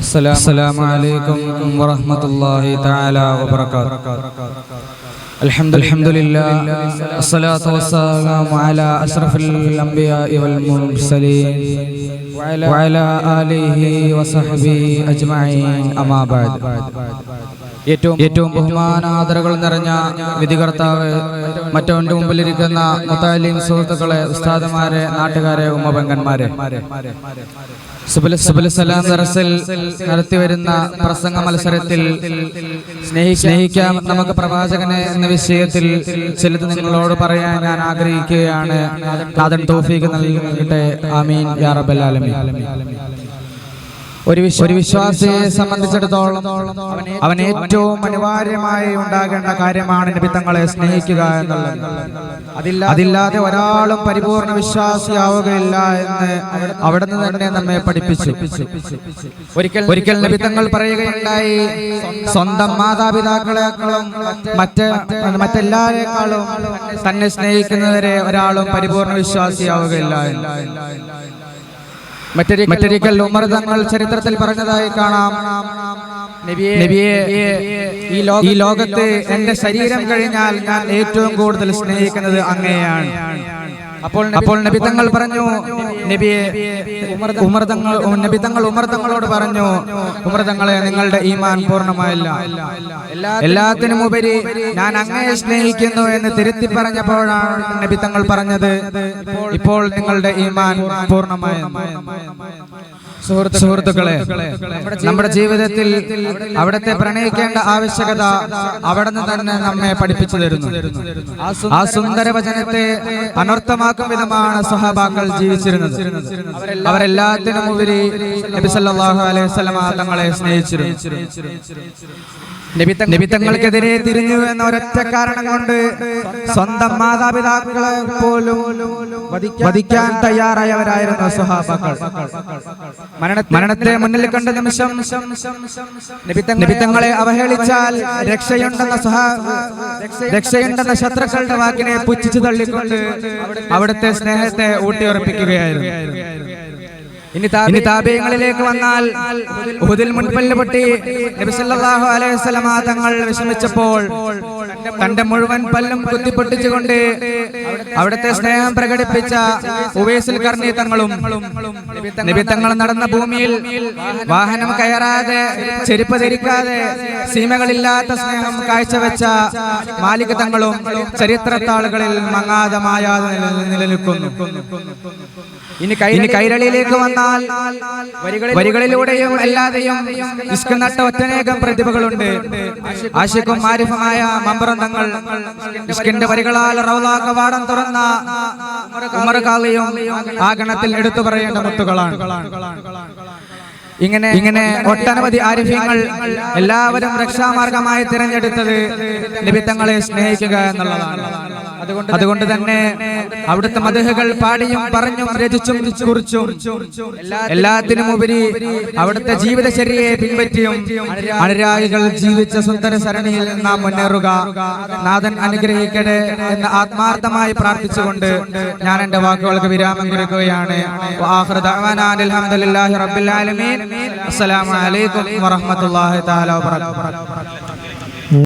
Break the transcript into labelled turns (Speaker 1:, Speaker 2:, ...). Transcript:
Speaker 1: السلام عليكم ورحمة الله تعالى وبركاته. الحمد الحمد لله. الصلاة والسلام على أشرف الأنبياء والمرسلين وعلى آله وصحبه أجمعين. أما بعد. ഏറ്റവും ഏറ്റവും ബഹുമാനാദരകൾ നിറഞ്ഞ വിധികർത്താവ് മറ്റവന്റെ മുമ്പിലിരിക്കുന്ന മുത്താലിം സുഹൃത്തുക്കളെ ഉസ്താദുമാരെ നാട്ടുകാരെ ഉമ്മപെങ്കന്മാരെ. നടത്തി വരുന്ന നടത്തിവരുന്ന പ്രസംഗ മത്സരത്തിൽ സ്നേഹി സ്നേഹിക്കാം നമുക്ക് പ്രവാചകനെ എന്ന വിഷയത്തിൽ ചിലത് നിങ്ങളോട് പറയാൻ ഞാൻ ആഗ്രഹിക്കുകയാണ്. നാഥൻ തോഫീക്ക് നൽകട്ടെ. ആമീൻ. യാ റബ്ബൽ ആലമീൻ. ഒരു വിശ്വ- ഒരു വിശ്വാസിയെ സംബന്ധിച്ചിടത്തോളം അവൻ ഏറ്റവും അനിവാര്യമായി ഉണ്ടാകേണ്ട കാര്യമാണ് പിത്തങ്ങളെ സ്നേഹിക്കുക എന്നുള്ളത്. അതില്ല- അതില്ലാതെ ഒരാളും പരിപൂർണ വിശ്വാസിയാവുകയില്ല എന്ന് അവിടെ നിന്ന് തന്നെ നമ്മെ പഠിപ്പിച്ചു. ഒരിക്കൽ ഒരിക്കൽ നിബിത്തങ്ങൾ പറയുകയുണ്ടായി സ്വന്തം മാതാപിതാക്കളെക്കാളും മറ്റ് മറ്റെല്ലാവരെക്കാളും തന്നെ സ്നേഹിക്കുന്നവരെ ഒരാളും പരിപൂർണ വിശ്വാസിയാവുകയില്ല മറ്റൊരിക്കൽ ഉമർ തങ്ങൾ ചരിത്രത്തിൽ പറഞ്ഞതായി കാണാം. നബിയെ ഈ ലോകത്ത് എന്റെ ശരീരം കഴിഞ്ഞാൽ ഞാൻ ഏറ്റവും കൂടുതൽ സ്നേഹിക്കുന്നത് അങ്ങനെയാണ് അപ്പോൾ അപ്പോൾ നബി തങ്ങൾ പറഞ്ഞു നബിയെ ഉമർ തങ്ങൾ നബി തങ്ങൾ ഉമർ തങ്ങളോട് പറഞ്ഞു ഉമർ തങ്ങളെ നിങ്ങളുടെ ഈമാൻ പൂർണമായില്ല. എല്ലാത്തിനും ഉപരി ഞാൻ അങ്ങയെ സ്നേഹിക്കുന്നു എന്ന് തിരുത്തി പറഞ്ഞപ്പോഴാണ് നബി തങ്ങൾ പറഞ്ഞത്. ഇപ്പോൾ നിങ്ങളുടെ ഈമാൻ പൂർണമായി സുഹൃത്തുക്കളെ നമ്മുടെ ജീവിതത്തിൽ അവിടത്തെ പ്രണയിക്കേണ്ട ആവശ്യകത അവിടെ നിന്ന് തന്നെ നമ്മെ പഠിപ്പിച്ചു തരുന്നു. ആ സുന്ദര വചനത്തെ അനർത്ഥമാക്കും വിധമാണ് സഹബാക്കൾ ജീവിച്ചിരുന്നത്. അവരെല്ലാത്തിനും ഉപരി നബി സല്ലല്ലാഹു അലൈഹി തങ്ങളെ സ്നേഹിച്ചിരുന്നു. നിമിത്തങ്ങൾക്കെതിരെ തിരിഞ്ഞു എന്ന ഒരൊറ്റ കാരണം കൊണ്ട് സ്വന്തം മാതാപിതാക്കളെ പോലും വധിക്കാൻ തയ്യാറായവരായിരുന്നു സ്വഹാബാക്കൾ. മരണ- മരണത്തെ മുന്നിൽ കണ്ട നിമിഷം നിമിത്തങ്ങളെ നബിത്തങ്ങളെ അവഹേളിച്ചാൽ രക്ഷയുണ്ടെന്ന രക്ഷയുണ്ടെന്ന ശത്രുക്കളുടെ വാക്കിനെ പുച്ഛിച്ചു തള്ളിക്കൊണ്ട് അവിടുത്തെ സ്നേഹത്തെ ഊട്ടിയുറപ്പിക്കുകയായിരുന്നു. ഇനി താപയങ്ങളിലേക്ക് വന്നാൽ ഉഹുദിൽ മുൻപല്ലപ്പെട്ടി നബി സല്ലല്ലാഹു അലൈഹി വസല്ലമ തങ്ങൾ വിഷമിച്ചപ്പോൾ തന്റെ മുഴുവൻ പല്ലും കുത്തിപ്പൊട്ടിച്ചുകൊണ്ട് അവിടുത്തെ സ്നേഹം പ്രകടിപ്പിച്ച ഉവേസിൽ കർണി തങ്ങളും നബി തങ്ങൾ നടന്ന ഭൂമിയിൽ വാഹനം കയറാതെ ചെരുപ്പ് ധരിക്കാതെ സീമകളില്ലാത്ത സ്നേഹം കാഴ്ചവെച്ച മാലിക തങ്ങളും ചരിത്രത്താളുകളിൽ മങ്ങാതമായാതെ നിലനിൽക്കുന്നു. ഇനി കൈരളിയിലേക്ക് വന്നാൽ വരികളിലൂടെയും അല്ലാതെയും ഇഷ്ക് നട്ട ഒറ്റനേകം പ്രതിഭകളുണ്ട്. ആശിക്കും മാരിഫമായ മമ്പറന്തങ്ങൾ ഇഷ്കിന്റെ വരികളാൽ റൗലാ കവാടം തുറന്ന ഉമർ കാളിയും ആ ഗണത്തിൽ എടുത്തു പറയേണ്ട മുത്തുകളാണ്. ഇങ്ങനെ ഇങ്ങനെ ഒട്ടനവധി ആരിഫ്യങ്ങൾ എല്ലാവരും രക്ഷാമാർഗമായി തിരഞ്ഞെടുത്തത് നിമിത്തങ്ങളെ സ്നേഹിക്കുക എന്നുള്ളതാണ്. അതുകൊണ്ട് തന്നെ അവിടുത്തെ മധുഹകൾ പാടിയും പറഞ്ഞും രചിച്ചും കുറിച്ചും എല്ലാത്തിനും ഉപരി അവിടുത്തെ ജീവിതചര്യയെ പിൻപറ്റിയും അനുരാഗികൾ ജീവിച്ച സുന്ദര സരണിയിൽ നാം മുന്നേറുക. നാഥൻ അനുഗ്രഹിക്കട്ടെ എന്ന് ആത്മാർത്ഥമായി പ്രാർത്ഥിച്ചുകൊണ്ട് ഞാൻ എന്റെ വാക്കുകൾക്ക് വിരാമം കുറിക്കുകയാണ് അസ്സലാമു അലൈക്കും വറഹ്മത്തുള്ളാഹി തആല വബറകാതുഹു.